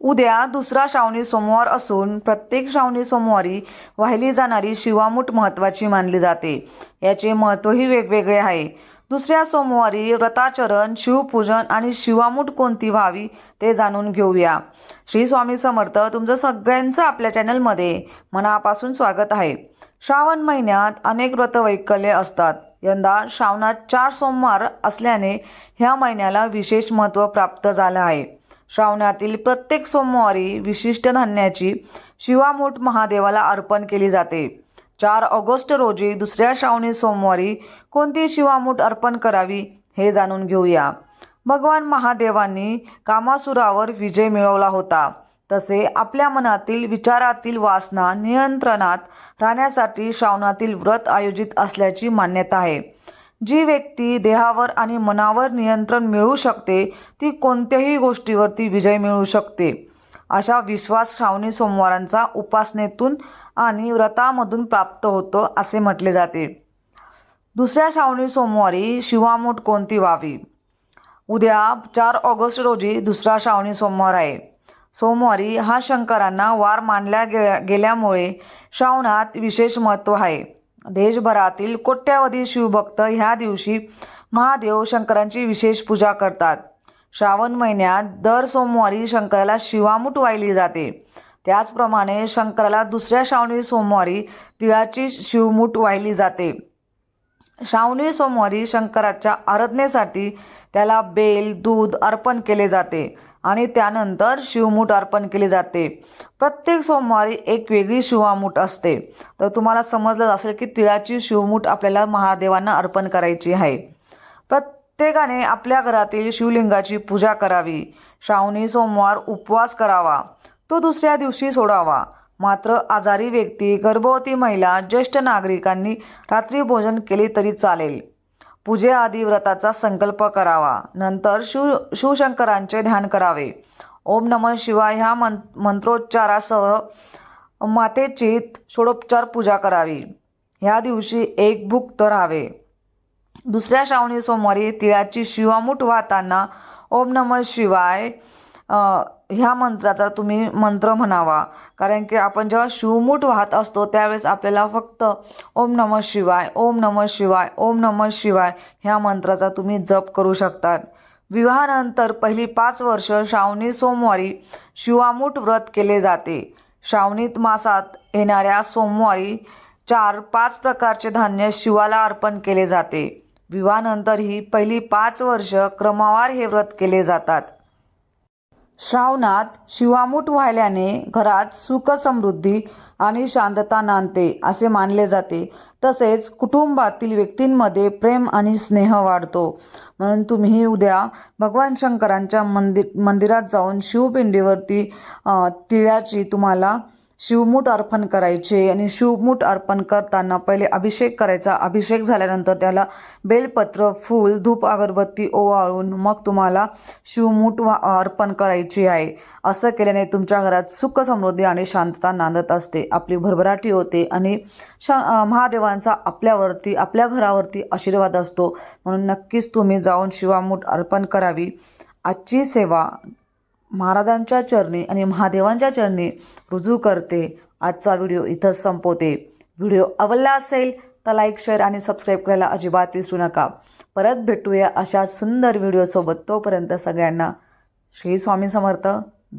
उद्या दुसरा श्रावणी सोमवार असून प्रत्येक श्रावणी सोमवारी वाहिली जाणारी शिवामूठ महत्त्वाची मानली जाते. याचे महत्त्वही वेगवेगळे आहे. दुसऱ्या सोमवारी व्रताचरण शिवपूजन आणि शिवामूठ कोणती व्हावी ते जाणून घेऊया. श्री स्वामी समर्थ तुमचं सगळ्यांचं आपल्या चॅनलमध्ये मनापासून स्वागत आहे. श्रावण महिन्यात अनेक व्रतवैकल्ये असतात. यंदा श्रावणात चार सोमवार असल्याने ह्या महिन्याला विशेष महत्त्व प्राप्त झालं आहे. श्रावणातील प्रत्येक सोमवारी विशिष्ट धान्याची शिवामूठ महादेवाला अर्पण केली जाते. चार ऑगस्ट रोजी दुसऱ्या श्रावणी सोमवारी कोणती शिवामूठ अर्पण करावी हे जाणून घेऊया. भगवान महादेवांनी कामासुरावर विजय मिळवला होता. तसे आपल्या मनातील विचारातील वासना नियंत्रणात राहण्यासाठी श्रावणातील व्रत आयोजित असल्याची मान्यता आहे. जी व्यक्ती देहावर आणि मनावर नियंत्रण मिळवू शकते ती कोणत्याही गोष्टीवरती विजय मिळवू शकते. अशा विश्वास श्रावणी सोमवारांचा उपासनेतून आणि व्रतामधून प्राप्त होतो असे म्हटले जाते. दुसऱ्या श्रावणी सोमवारी शिवामूठ कोणती व्हावी? उद्या चार ऑगस्ट रोजी दुसरा श्रावणी सोमवार आहे. सोमवारी हा शंकरांना वार मानल्या गे गेल्यामुळे श्रावणात विशेष महत्त्व आहे. देशभरातील कोट्यावधी शिवभक्त ह्या दिवशी महादेव शंकरांची विशेष पूजा करतात. श्रावण महिन्यात दर सोमवारी शंकराला शिवामूठ वाहिली जाते. त्याचप्रमाणे शंकराला दुसऱ्या श्रावणी सोमवारी तिळाची शिवमूठ वाहिली जाते. श्रावणी सोमवारी शंकराच्या आराधनेसाठी त्याला बेल दूध अर्पण केले जाते. आणि त्यानंतर शिवमूठ अर्पण केले जाते. प्रत्येक सोमवारी एक वेगळी शिवामूठ असते. तर तुम्हाला समजलं असेल की तिळाची शिवमूठ आपल्याला महादेवांना अर्पण करायची आहे. प्रत्येकाने आपल्या घरातील शिवलिंगाची पूजा करावी. श्रावणी सोमवार उपवास करावा. तो दुसऱ्या दिवशी सोडावा. मात्र आजारी व्यक्ती गर्भवती महिला ज्येष्ठ नागरिकांनी रात्री भोजन केले तरी चालेल. पूजेआधी व्रताचा संकल्प करावा. नंतर शिव शिवशंकरांचे ध्यान करावे. ओम नमः शिवाय ह्या मं मंत्रोच्चारासह मातेची षोडोपचार पूजा करावी. ह्या दिवशी एक भुक्त राहावे. दुसऱ्या श्रावणी सोमवारी तिळाची शिवामूठ वाहताना ओम नमः शिवाय ह्या मंत्राचा तुम्ही मंत्र म्हणावा. कारण की आपण जेव्हा शिवमूठ वाहत असतो त्यावेळेस आपल्याला फक्त ओम नमः शिवाय ओम नमः शिवाय ओम नमः शिवाय ह्या मंत्राचा तुम्ही जप करू शकतात. विवाहानंतर पहिली पाच वर्ष श्रावणी सोमवारी शिवामूठ व्रत केले जाते. श्रावणीत मासात येणाऱ्या सोमवारी चार पाच प्रकारचे धान्य शिवाला अर्पण केले जाते. विवाहानंतरही पहिली पाच वर्ष क्रमवार हे व्रत केले जातात. श्रावणात शिवामूठ वाहिल्याने घरात सुख समृद्धी आणि शांतता नांदते असे मानले जाते. तसेच कुटुंबातील व्यक्तींमध्ये प्रेम आणि स्नेह वाढतो. म्हणून तुम्ही उद्या भगवान शंकरांच्या मंदिर मंदिरात जाऊन शिवपिंडीवरती तिळाची तुम्हाला शिवमूठ अर्पण करायचे आणि शिवमूठ अर्पण करताना पहिले अभिषेक करायचा. अभिषेक झाल्यानंतर त्याला बेलपत्र फूल धूप अगरबत्ती ओवाळून मग तुम्हाला शिवमूठ वा अर्पण करायची आहे. असं केल्याने तुमच्या घरात सुख समृद्धी आणि शांतता नांदत असते. आपली भरभराटी होते आणि शा महादेवांचा आपल्यावरती आपल्या घरावरती आशीर्वाद असतो. म्हणून नक्कीच तुम्ही जाऊन शिवामूठ अर्पण करावी. आजची सेवा महाराजांच्या चरणी आणि महादेवांच्या चरणी रुजू करते. आजचा व्हिडिओ इथंच संपवते. व्हिडिओ आवडला असेल तर लाईक शेअर आणि सबस्क्राईब करायला अजिबात विसरू नका. परत भेटूया अशा सुंदर व्हिडिओसोबत. तोपर्यंत सगळ्यांना श्री स्वामी समर्थ.